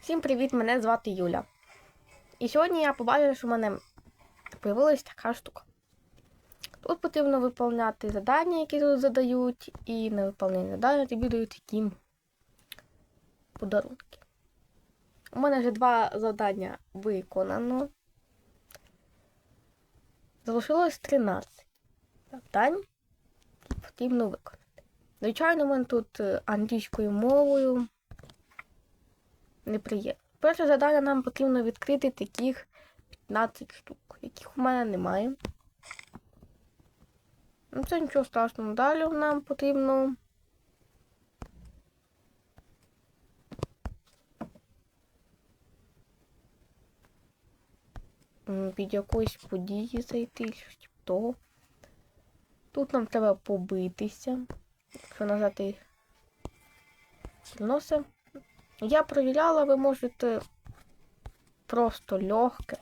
Всім привіт! Мене звати Юля. І сьогодні я побачила, що в мене з'явилася така штука. Тут потрібно виконувати завдання, які тут задають, і на виконання завдання тобі дають такі подарунки. У мене вже два завдання виконано. Залишилось 13 завдань, які потрібно виконати. Звичайно, у мене тут е, англійською мовою неприємно. Перше завдання нам потрібно відкрити таких 15 штук, яких у мене немає. Ну, це нічого страшного. Далі нам потрібно. Під якоїсь події зайти, щось типу того. Тут нам треба побитися. Якщо нажати носи. Я провіряла, ви можете просто легке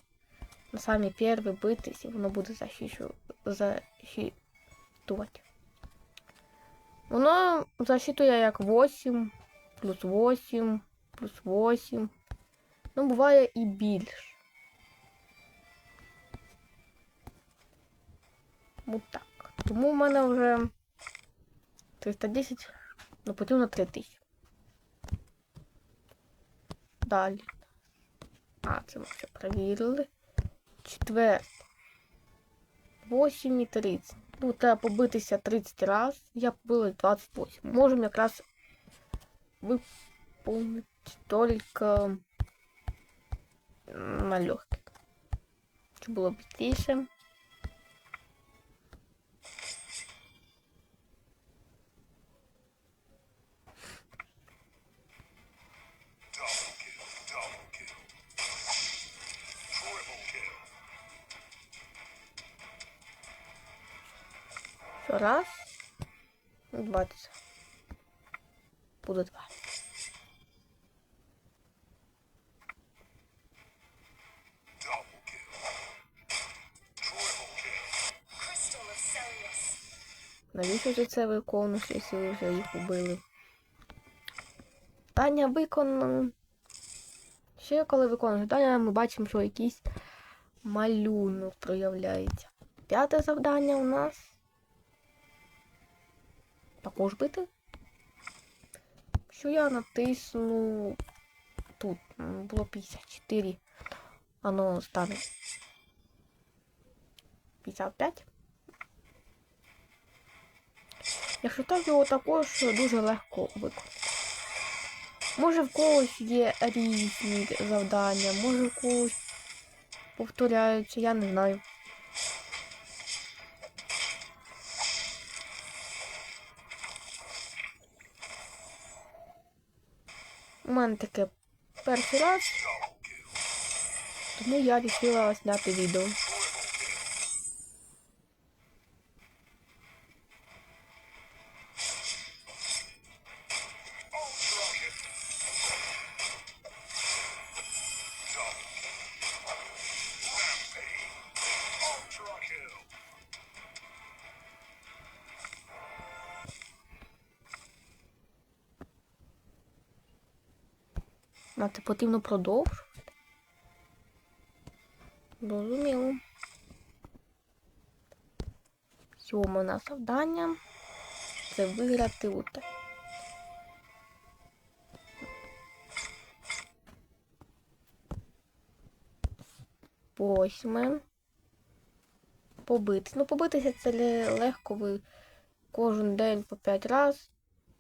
на самі перші битись, і воно буде защищу... защитувати. Воно защитує як 8, плюс 8, плюс 8. Ну, буває і більше. От так. Тому в мене вже 310, ну потрібно 3000. Далі. А, це ми вже перевірили. Четверте. 8 і 30. Ну, треба побитися 30 раз. Я побила 28. Можемо якраз выполнить только на легких. Щоб було быстріше. Все, раз. 20. Буде два. Навіщо ти це виконуєш, якщо ви вже їх убили? Питання виконано. Ще коли виконуєш завдання, ми бачимо, що якийсь малюнок проявляється. П'яте завдання у нас. Також бити. Що я натисну тут. Було 54. Воно стане 55. Якщо так, його також дуже легко виконати. Може в когось є різні завдання, може в когось повторяються, я не знаю. У мене таке перший раз, тому я вирішила зняти відео. Знати потрібно продовжувати. Зрозуміло. Сьоме на завдання. Це виграти уте. Восьме. Побитись. Ну, побитися це легко ви кожен день по 5 разів.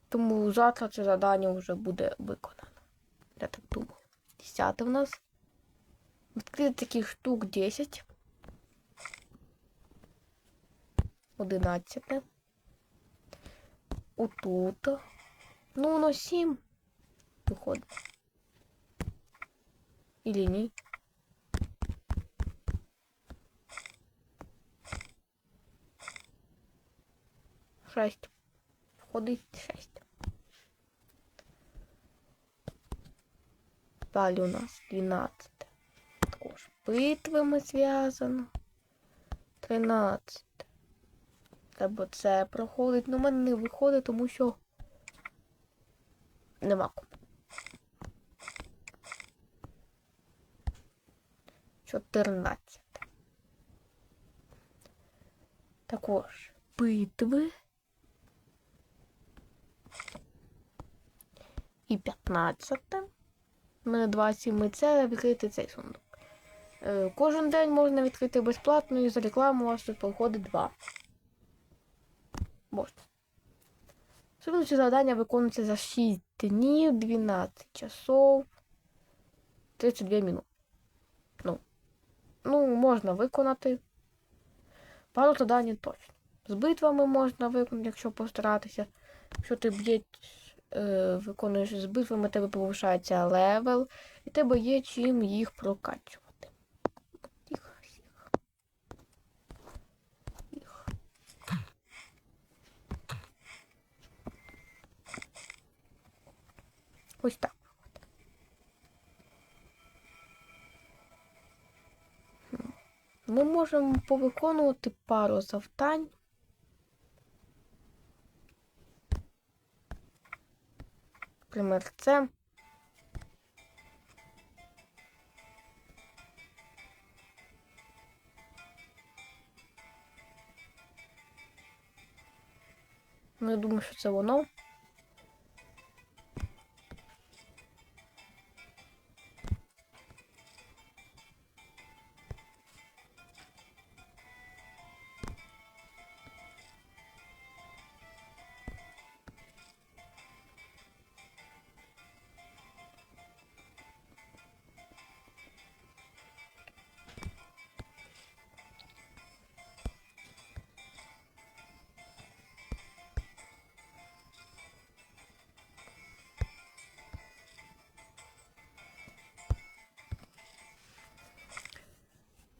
Тому завтра це завдання вже буде виконано. Я так думаю. Десяте в нас. Відкрити таких штук 10. Одинадцяте. Отут. Ну, воно 7 виходить. Ілі ні. Шесть. Входить 6. Далі у нас 12. Також битвами зв'язано. 13. Треба це проходить. Ну, в мене не виходить, тому що нема кому. 14. Також битви. І 15. У мене 27. Це відкрити цей сундук. Е, Кожен день можна відкрити безплатно і за рекламу у вас тут проходить 2. Можна. Следуючі завдання виконуються за 6 днів, 12 часов, 32 минути. Ну, ну, можна виконати. Пару завдань точно. З битвами можна виконати, якщо постаратися. Якщо ти б'єш, виконуєш з битвами, тебе повишається левел, і тебе є чим їх прокачувати. Тихо. Тихо. Ось так. Ми можемо повиконувати пару завдань. Наприклад, це. Ну, я думаю, що це воно.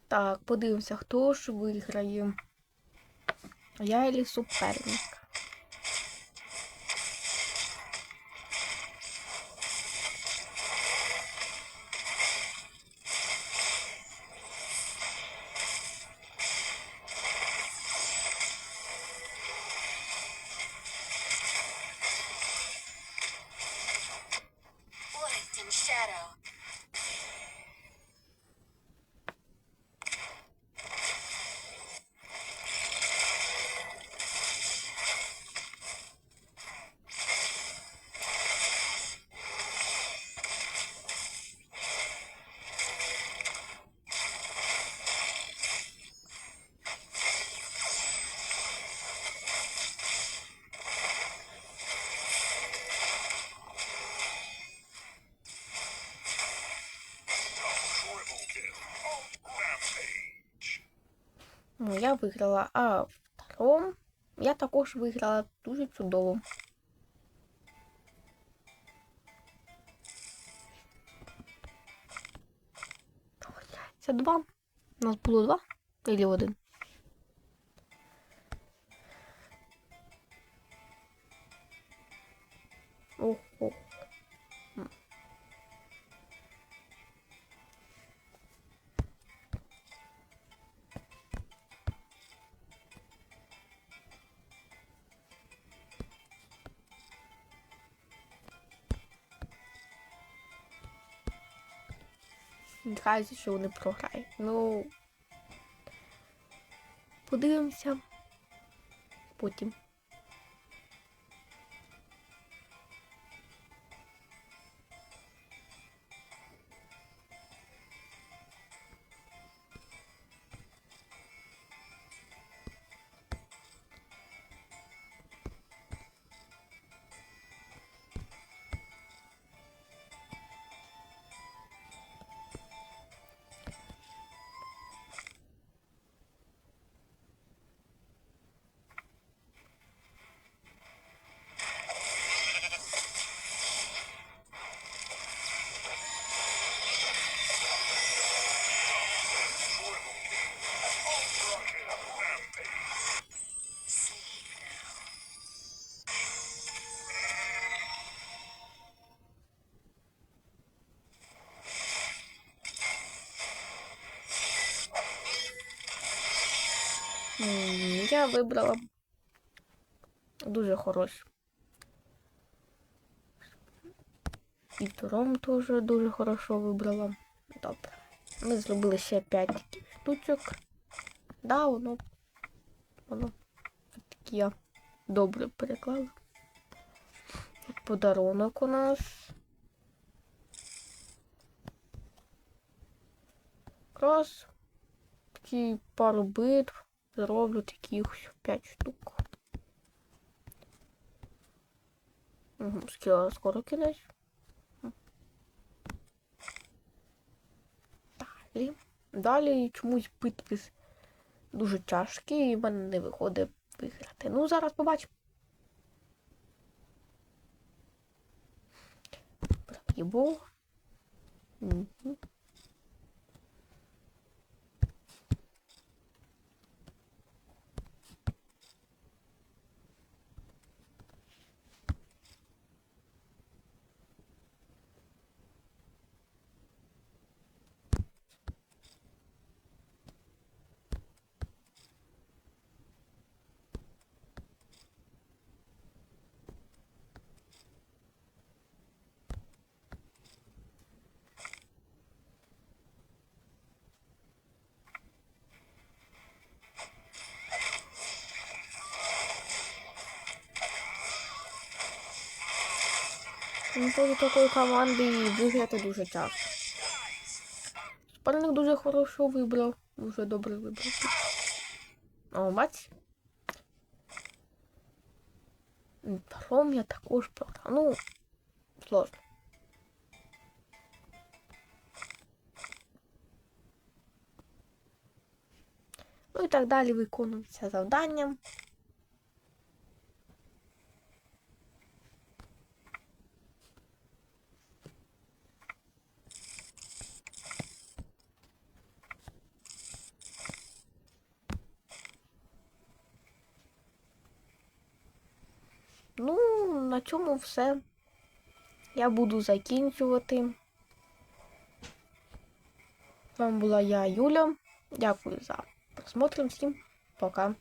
Так, подивимося, хто ж виграє. Я і суперник. Я виграла. А втором я також виграла дуже чудово. Це два. У нас було два? Или один? Ого. Нехай, що вони програють. Ну. Подивимося. Потім. Я вибрала дуже хороший. І Тором теж дуже хорошо вибрала. Добре. Ми зробили ще 5 таких штучок. Да, воно. Воно такі я добре переклала. Подарунок у нас. Якраз такі пару битв. Зроблю таких 5 штук. Угу, скіла скоро кінець. Далі. Далі чомусь битви дуже тяжкі і в мене не виходить виграти. Ну, зараз побачимо. Проїбу. Угу. Проти такої команди виграти дуже тяжко. Спальник дуже хорошо вибрав. Дуже добре вибрав. О, мать. Паром я також програв. Ну, сложно. Ну і так далі виконується завдання. Ну, на цьому все. Я буду закінчувати. З вами була я, Юля. Дякую за просмотр. Всім пока.